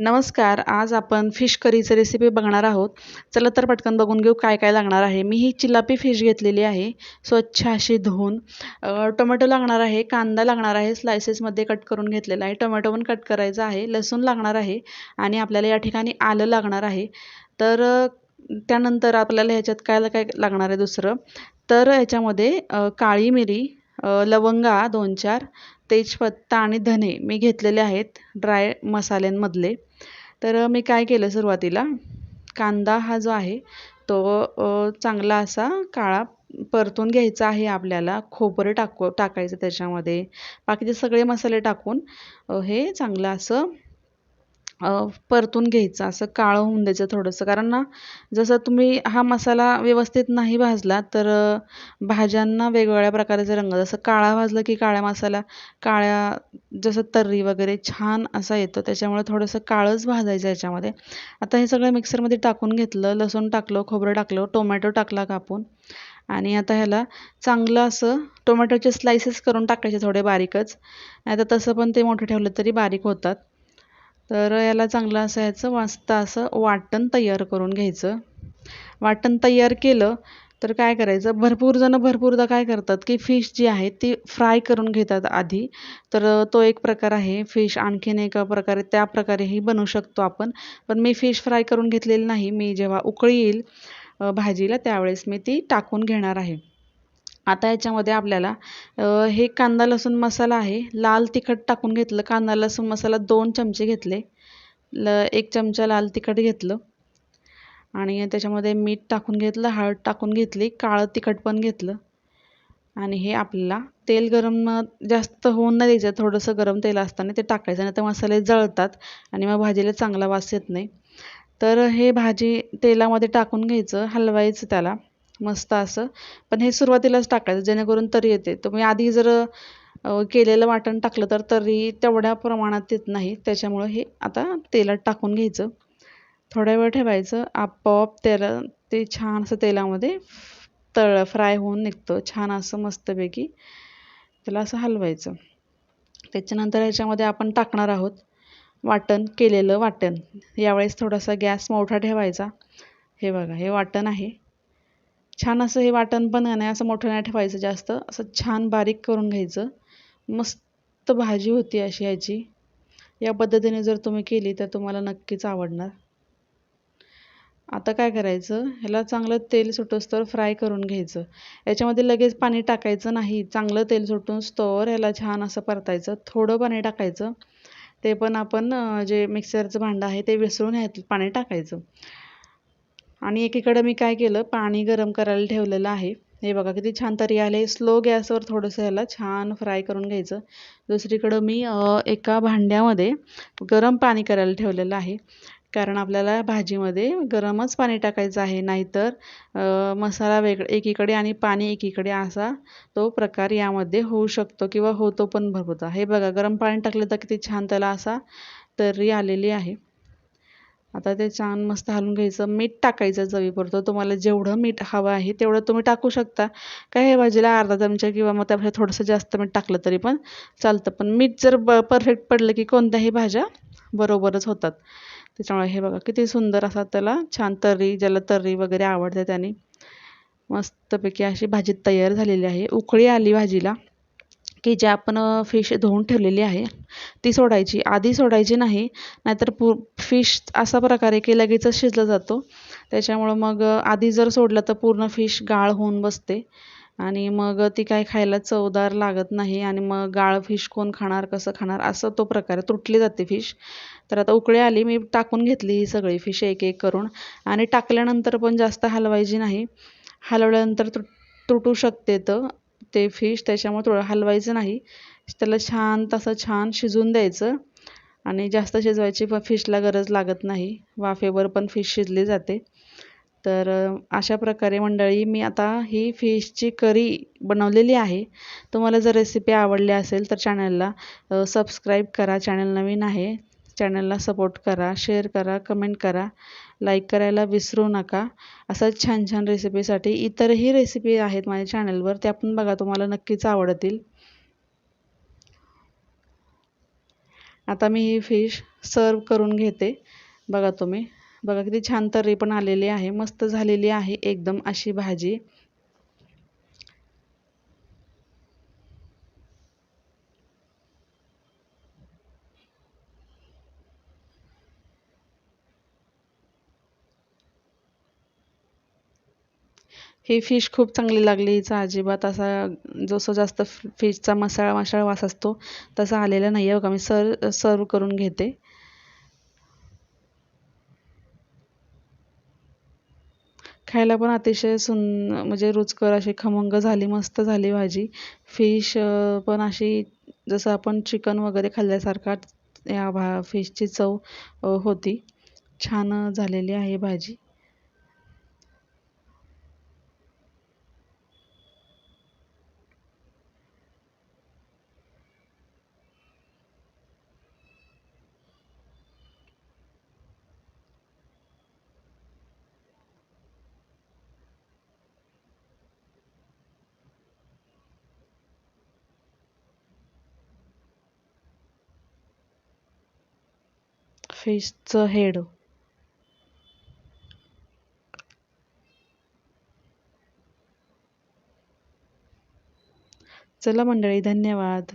नमस्कार आज आपण फिश करीचं रेसिपी बघणार आहोत. चला तर पटकन बघून घेऊ काय काय लागणार आहे. मी ही चिलापी फिश घेतलेली आहे स्वच्छ अशी धुवून. टोमॅटो लागणार आहे कांदा लागणार आहे स्लायसेसमध्ये कट करून घेतलेला आहे. टोमॅटो पण कट करायचा आहे लसूण लागणार आहे आणि आपल्याला या ठिकाणी आलं लागणार आहे. तर त्यानंतर आपल्याला ह्याच्यात काय काय लागणार आहे दुसरं? तर ह्याच्यामध्ये काळी मिरी लवंगा दोन चार तेजपत्ता आणि धने मी घेतलेले आहेत ड्राय मसाल्यांमधले. तर मी काय केलं सुरुवातीला? कांदा हा जो आहे तो चांगला असा काळा परतून घ्यायचा आहे आपल्याला. खोबरं टाकू टाकायचं त्याच्यामध्ये. बाकीचे सगळे मसाले टाकून हे चांगलं असं परतून घ्यायचं असं काळं होऊन द्यायचं थोडंसं. कारण ना जसं तुम्ही हा मसाला व्यवस्थित नाही भाजला तर भाज्यांना वेगवेगळ्या प्रकारचे रंग जसं काळा भाजला की काळ्या मसाला काळ्या जसं तर्री वगैरे छान असा येतो त्याच्यामुळे थोडंसं काळंच भाजायचं याच्यामध्ये. आता हे सगळं मिक्सरमध्ये टाकून घेतलं लसूण टाकलं खोबरं टाकलं टोमॅटो टाकला कापून. आणि आता ह्याला चांगलं असं टोमॅटोचे स्लायसेस करून टाकायचे थोडे बारीकच. नाही तर तसं पण ते मोठं ठेवलं तरी बारीक होतात. तर याला चांगलं असं ह्याचं मस्त असं वाटण तयार करून घ्यायचं. वाटण तयार केलं तर काय करायचं? भरपूर जणं भरपूरदा काय करतात की फिश जी आहे ती फ्राय करून घेतात आधी. तर तो एक प्रकार आहे फिश आणखीन एका प्रकारे त्या प्रकारेही बनवू शकतो आपण. पण मी फिश फ्राय करून घेतलेली नाही. मी जेव्हा उकळी येईल भाजीला त्यावेळेस मी ती टाकून घेणार आहे. आता याच्यामध्ये आपल्याला हे कांदा लसूण मसाला आहे. लाल तिखट टाकून घेतलं. कांदा लसूण मसाला दोन चमचे घेतले. ल एक चमचा लाल तिखट घेतलं. आणि त्याच्यामध्ये मीठ टाकून घेतलं हळद टाकून घेतली काळं तिखट पण घेतलं. आणि हे आपल्याला तेल गरम जास्त होऊन नाही द्यायचं. थोडंसं गरम तेल असताना ते टाकायचं. नाही तर मसाले जळतात आणि मग भाजीला चांगला वास येत नाही. तर हे भाजी तेलामध्ये टाकून घ्यायचं. हलवायचं त्याला. मस्त असं. पण हे सुरुवातीलाच टाकायचं जेणेकरून तरी येते. तुम्ही आधी जर केलेलं वाटण टाकलं तर तरी तेवढ्या प्रमाणात येत नाही. त्याच्यामुळं हे आता तेलात टाकून घ्यायचं. थोड्या वेळ ठेवायचं. आपोआप त्याला ते छान असं तेलामध्ये तळ फ्राय होऊन निघतं. छान असं मस्तपैकी त्याला असं हलवायचं. त्याच्यानंतर ह्याच्यामध्ये आपण टाकणार आहोत वाटण केलेलं वाटण. यावेळेस थोडासा गॅस मोठा ठेवायचा. हे बघा हे वाटण आहे. छान असं हे वाटण पण नाही असं मोठं नाही ठेवायचं जास्त. असं छान बारीक करून घ्यायचं. मस्त भाजी होती अशी याची या पद्धतीने जर तुम्ही केली तर तुम्हाला नक्कीच आवडणार. आता काय करायचं? ह्याला चांगलं तेल सुटोस्तोवर फ्राय करून घ्यायचं. याच्यामध्ये लगेच पाणी टाकायचं नाही. चांगलं तेल सुटून स्तोवर ह्याला छान असं परतायचं. थोडं पाणी टाकायचं. ते पण आपण जे मिक्सरचं भांडं आहे ते विसरून ह्यात पाणी टाकायचं. आणि एकीकडं मी काय केलं पाणी गरम करायला ठेवलेलं आहे. हे बघा किती छान तरी आले स्लो गॅसवर थोडंसं ह्याला छान फ्राय करून घ्यायचं. दुसरीकडं मी एका भांड्यामध्ये गरम पाणी करायला ठेवलेलं आहे. कारण आपल्याला भाजीमध्ये गरमच पाणी टाकायचं आहे. नाहीतर मसाला वेग एकीकडे आणि पाणी एकीकडे असा तो प्रकार यामध्ये होऊ शकतो किंवा होतो पण भरपूर. हे बघा गरम पाणी टाकलं तर किती छान त्याला असा तर्री आलेली आहे. आता ते छान मस्त हलवून घ्यायचं मीठ टाकायचं चवीपुरतं. तुम्हाला जेवढं मीठ हवं आहे तेवढं तुम्ही टाकू शकता. काय हे भाजीला अर्धा चमचा किंवा मग त्यापेक्षा थोडंसं जास्त मीठ टाकलं तरी पण चालतं. पण मीठ जर ब परफेक्ट पडलं की कोणत्याही भाज्या बरोबरच होतात. त्याच्यामुळे हे बघा किती सुंदर असा त्याला छान तर्री ज्याला तर्री वगैरे आवडते त्याने मस्तपैकी अशी भाजी तयार झालेली आहे. उकळी आली भाजीला. की जे आपण फिश धुवून ठेवलेली आहे ती सोडायची. आधी सोडायची नाही नाहीतर पू फिश असा प्रकारे की लगेचच शिजला जातो. त्याच्यामुळं मग आधी जर सोडलं तर पूर्ण फिश गाळ होऊन बसते. आणि मग ती काय खायला चवदार लागत नाही आणि मग गाळ फिश कोण खाणार कसं खाणार असं तो प्रकार तुटली जाते फिश तर आता उकळी आली मी टाकून घेतली ही सगळी फिश एक एक करून. आणि टाकल्यानंतर पण जास्त हलवायची नाही. हलवल्यानंतर तुट तुटू शकते तर. ते फिश त्याच्यामुळे थोडं हलवायचं नाही. त्याला छान तसं छान शिजून द्यायचं. आणि जास्त शिजवायची पण फिशला गरज लागत नाही. वाफेवर पण फिश शिजली जाते. तर अशा प्रकारे मंडळी मी आता ही फिशची करी बनवलेली आहे. तुम्हाला जर रेसिपी आवडली असेल तर चॅनलला सबस्क्राईब करा. चॅनल नवीन आहे चॅनलला सपोर्ट करा शेअर करा कमेंट करा लाईक करायला विसरू नका. असंच छान छान रेसिपीसाठी इतरही रेसिपी आहेत माझ्या चॅनलवर त्या पण बघा तुम्हाला नक्कीच आवडतील. आता मी ही फिश सर्व करून घेते. बघा तुम्ही. बघा किती छान तर्री पण आलेली आहे. मस्त झालेली आहे एकदम अशी भाजी. ही फिश खूप चांगली लागली. हिचा अजिबात असा जसं जास्त फिशचा मसाळा मसाळा वास असतो तसा आलेला नाही आहे बघा. मी सर सर्व करून घेते. खायला पण अतिशय सुं म्हणजे रुचकर अशी खमंग झाली मस्त झाली भाजी. फिश पण अशी जसं आपण चिकन वगैरे खाल्ल्यासारखा या भा फिशची चव होती. छान झालेली आहे भाजी. फिशचं हेड चला मंडळी धन्यवाद.